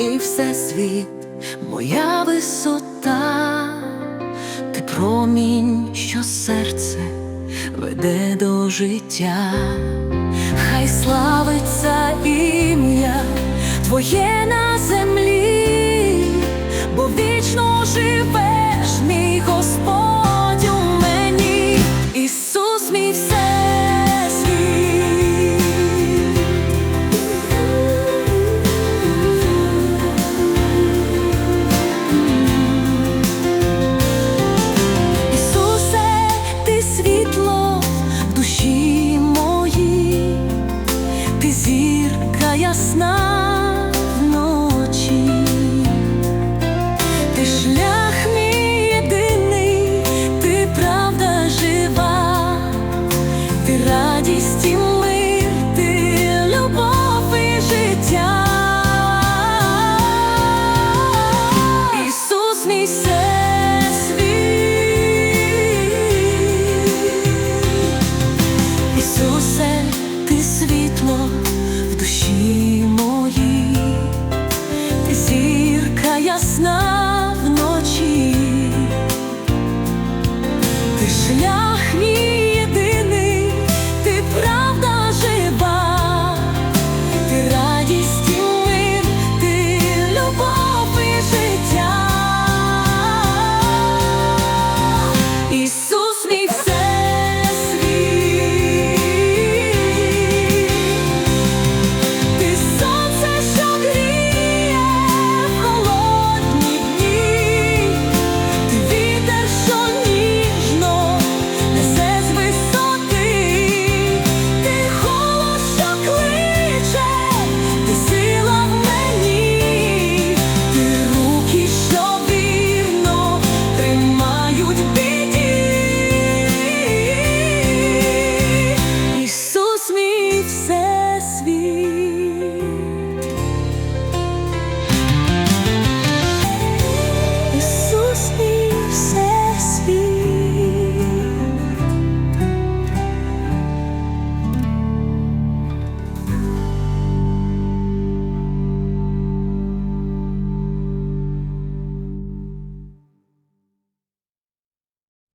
мій всесвіт, моя висота, ти промінь, що серце веде до життя, хай славиться ім'я твоє на землі, бо вічно живеш, мій Господь у мені, Ісус мій. Зірка ясна вночі, ти шлях мій єдиний, ти правда жива, ти радість і мир, ти любов і життя. Ісус мій всесвіт. Ісусе, ти світло 多幸